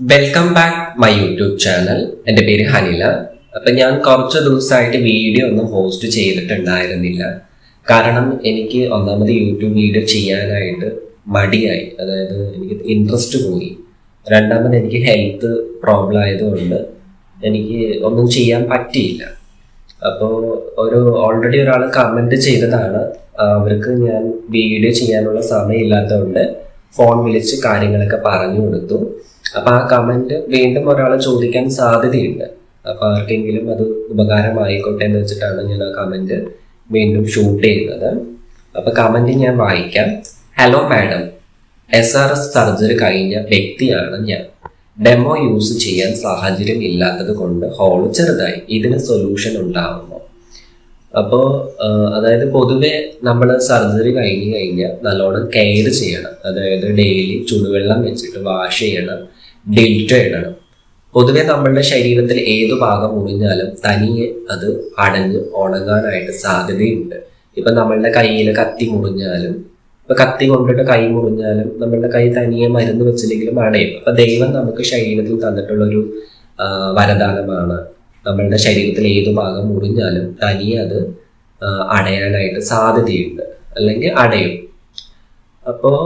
Welcome back my YouTube channel എന്റെ പേര് ഹനില. അപ്പൊ ഞാൻ കുറച്ച് ദിവസമായിട്ട് വീഡിയോ ഒന്നും ഹോസ്റ്റ് ചെയ്തിട്ടുണ്ടായിരുന്നില്ല. കാരണം എനിക്ക് ഒന്നാമത് യൂട്യൂബ് വീഡിയോ ചെയ്യാനായിട്ട് മടിയായി. അതായത് എനിക്ക് ഇൻട്രസ്റ്റ് പോയി. രണ്ടാമത് എനിക്ക് ഹെൽത്ത് പ്രോബ്ലം ആയതുകൊണ്ട് എനിക്ക് ഒന്നും ചെയ്യാൻ പറ്റിയില്ല. അപ്പോൾ ഒരു ഓൾറെഡി ഒരാൾ കമന്റ് ചെയ്തതാണ്. അവർക്ക് ഞാൻ വീഡിയോ ചെയ്യാനുള്ള സമയമില്ലാത്തതുകൊണ്ട് ഫോൺ വിളിച്ച് കാര്യങ്ങളൊക്കെ പറഞ്ഞു കൊടുത്തു. അപ്പൊ ആ കമന്റ് വീണ്ടും ഒരാളെ ചോദിക്കാൻ സാധ്യതയുണ്ട്. അപ്പൊ ആർക്കെങ്കിലും അത് ഉപകാരമായിക്കോട്ടെ എന്ന് വെച്ചിട്ടാണ് ഞാൻ ആ കമന്റ് വീണ്ടും ഷൂട്ട് ചെയ്യുന്നത്. അപ്പൊ കമന്റ് ഞാൻ വായിക്കാം. Hello madam S R S surgery കഴിഞ്ഞ വ്യക്തിയാണ് ഞാൻ. ഡെമോ യൂസ് ചെയ്യാൻ സാഹചര്യം ഇല്ലാത്തത് കൊണ്ട് ഹോൾ ചെറുതായി. ഇതിന് സൊല്യൂഷൻ ഉണ്ടാവുമോ? അപ്പോൾ അതായത് പൊതുവെ നമ്മൾ സർജറി കഴിഞ്ഞ് കഴിഞ്ഞാൽ നല്ലോണം കെയർ ചെയ്യണം. അതായത് ഡെയിലി ചുടുവെള്ളം വെച്ചിട്ട് വാഷ് ചെയ്യണം. ഡിൽറ്റ് ഇടണം. പൊതുവെ നമ്മളുടെ ശരീരത്തിൽ ഏത് ഭാഗം മുറിഞ്ഞാലും തനിയെ അത് അടഞ്ഞ് ഉണങ്ങാനായിട്ട് സാധ്യതയുണ്ട്. ഇപ്പൊ നമ്മളുടെ കയ്യിൽ കത്തി മുറിഞ്ഞാലും ഇപ്പൊ കത്തി കൊണ്ടിട്ട് കൈ മുറിഞ്ഞാലും നമ്മളുടെ കൈ തനിയെ മരുന്ന് വെച്ചില്ലെങ്കിലും അടയും. അപ്പൊ ദൈവം നമുക്ക് ശരീരത്തിൽ തന്നിട്ടുള്ള ഒരു വരദാനമാണ് നമ്മളുടെ ശരീരത്തിൽ ഏത് ഭാഗം മുറിഞ്ഞാലും തനിയെ അത് അടയാനായിട്ട് സാധ്യതയുണ്ട്. അല്ലെങ്കിൽ അടയും. അപ്പോൾ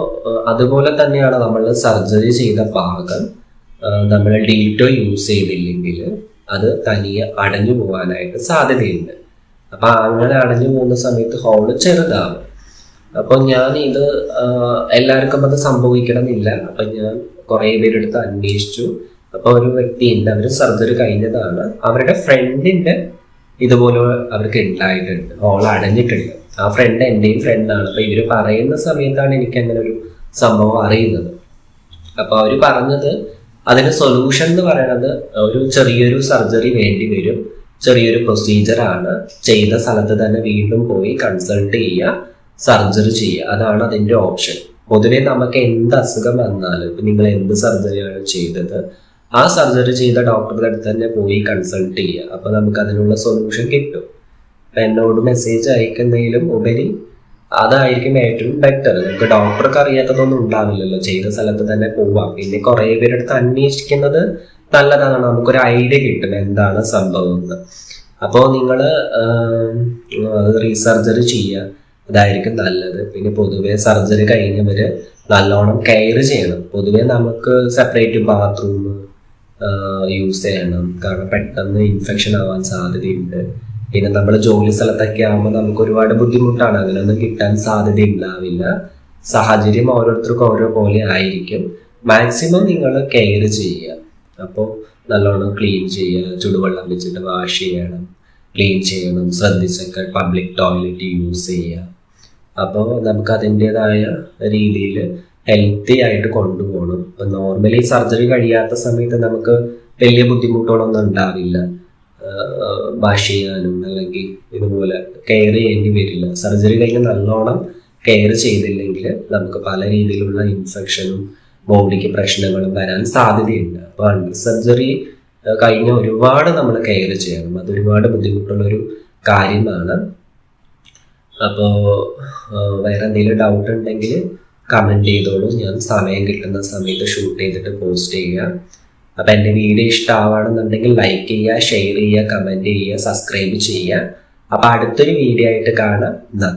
അതുപോലെ തന്നെയാണ് നമ്മൾ സർജറി ചെയ്ത ഭാഗം. നമ്മൾ ഡീറ്റോ യൂസ് ചെയ്തില്ലെങ്കിൽ അത് തനിയെ അടഞ്ഞു പോകാനായിട്ട് സാധ്യതയുണ്ട്. അപ്പൊ അങ്ങനെ അടഞ്ഞു പോകുന്ന സമയത്ത് ഹോൾ ചെറുതാവും. അപ്പോൾ ഞാൻ ഇത് എല്ലാവർക്കും അത് സംഭവിക്കണമെന്നില്ല. അപ്പൊ ഞാൻ കുറേ പേരെടുത്ത് അന്വേഷിച്ചു. അപ്പോൾ ഒരു വ്യക്തി ഉണ്ട് അവർ സർജറി കഴിഞ്ഞതാണ്. അവരുടെ ഫ്രണ്ടിന്റെ ഇതുപോലെ അവർക്ക് ഉണ്ടായിട്ടുണ്ട്. ഹോൾ അടഞ്ഞിട്ടുണ്ട്. ആ ഫ്രണ്ട് എന്റെയും ഫ്രണ്ടാണ് അപ്പോൾ ഇവർ പറയുന്ന സമയത്താണ് എനിക്ക് അങ്ങനെ ഒരു സംഭവം അറിയുന്നത്. അപ്പോൾ അവർ പറഞ്ഞത് അതിന് സൊല്യൂഷൻ എന്ന് പറയുന്നത് ഒരു ചെറിയൊരു സർജറി വേണ്ടി വരും. ചെറിയൊരു പ്രൊസീജിയർ ആണ്. ചെയ്ത സ്ഥലത്ത് തന്നെ വീണ്ടും പോയി കൺസൾട്ട് ചെയ്യുക സർജറി ചെയ്യുക. അതാണ് അതിന്റെ ഓപ്ഷൻ പൊതുവെ നമുക്ക് എന്ത് അസുഖം വന്നാലും ഇപ്പൊ നിങ്ങൾ എന്ത് സർജറിയാണ് ചെയ്തത് ആ സർജറി ചെയ്ത ഡോക്ടറുടെ അടുത്ത് തന്നെ പോയി കൺസൾട്ട് ചെയ്യുക. അപ്പൊ നമുക്ക് അതിനുള്ള സൊല്യൂഷൻ കിട്ടും. എന്നോട് മെസ്സേജ് അയക്കുന്നതിലും ഉപരി അതായിരിക്കും ഏറ്റവും ബെറ്റർ നമുക്ക് ഡോക്ടർക്ക് അറിയാത്തതൊന്നും ഉണ്ടാവില്ലല്ലോ. ചെയ്ത സ്ഥലത്ത് തന്നെ പോവാം. പിന്നെ കുറെ പേരെടുത്ത് അന്വേഷിക്കുന്നത് നല്ലതാണ് നമുക്കൊരു ഐഡിയ കിട്ടും എന്താണ് സംഭവം എന്ന് അപ്പോൾ നിങ്ങൾ റീസർജറി ചെയ്യുക അതായിരിക്കും നല്ലത്. പിന്നെ പൊതുവെ സർജറി കഴിഞ്ഞവര് നല്ലോണം കെയർ ചെയ്യണം. പൊതുവെ നമുക്ക് സെപ്പറേറ്റ് ബാത്റൂം യൂസ് ചെയ്യണം. കാരണം പെട്ടെന്ന് ഇൻഫെക്ഷൻ ആവാൻ സാധ്യതയുണ്ട്. പിന്നെ നമ്മുടെ ജോലി സ്ഥലത്തൊക്കെ ആകുമ്പോൾ നമുക്ക് ഒരുപാട് ബുദ്ധിമുട്ടാണ്. അങ്ങനെയൊന്നും കിട്ടാൻ സാധ്യത ഉണ്ടാവില്ല സാഹചര്യം ഓരോരുത്തർക്കും ഓരോ പോലെ ആയിരിക്കും. മാക്സിമം നിങ്ങൾ കെയർ ചെയ്യുക. അപ്പോൾ നല്ലോണം ക്ലീൻ ചെയ്യുക. ചുടുവെള്ളം വെച്ചിട്ട് വാഷ് ചെയ്യണം. ക്ലീൻ ചെയ്യണം. ശ്രദ്ധിച്ചൊക്കെ പബ്ലിക് ടോയ്ലറ്റ് യൂസ് ചെയ്യുക. അപ്പോൾ നമുക്ക് അതിന്റെതായ രീതിയിൽ ഹെൽത്തി ആയിട്ട് കൊണ്ടുപോകണം. ഇപ്പം നോർമലി സർജറി കഴിയാത്ത സമയത്ത് നമുക്ക് വലിയ ബുദ്ധിമുട്ടുകളൊന്നും ഉണ്ടാവില്ല. വാഷ് ചെയ്യാനും അല്ലെങ്കിൽ ഇതുപോലെ കെയർ ചെയ്യേണ്ടി വരില്ല. സർജറി കഴിഞ്ഞ് നല്ലോണം കെയർ ചെയ്തില്ലെങ്കിൽ നമുക്ക് പല രീതിയിലുള്ള ഇൻഫെക്ഷനും ബോഡിക്ക് പ്രശ്നങ്ങളും വരാൻ സാധ്യതയുണ്ട്. അപ്പോൾ അണ്ടർ സർജറി കഴിഞ്ഞ ഒരുപാട് നമ്മൾ കെയർ ചെയ്യണം. അത് ഒരുപാട് ബുദ്ധിമുട്ടുള്ള ഒരു കാര്യമാണ്. അപ്പോൾ വേറെ എന്തെങ്കിലും ഡൗട്ട് ഉണ്ടെങ്കിൽ കമന്റ് ചെയ്തോളൂ. ഞാൻ സമയം കിട്ടുന്ന സമയത്ത് ഷൂട്ട് ചെയ്തിട്ട് പോസ്റ്റ് ചെയ്യുക. അപ്പം എന്റെ വീഡിയോ ഇഷ്ടമാവുകയാണെന്നുണ്ടെങ്കിൽ ലൈക്ക് ചെയ്യുക ഷെയർ ചെയ്യുക കമന്റ് ചെയ്യുക സബ്സ്ക്രൈബ് ചെയ്യുക. അപ്പോൾ അടുത്തൊരു വീഡിയോ ആയിട്ട് കാണാം. നന്ദി.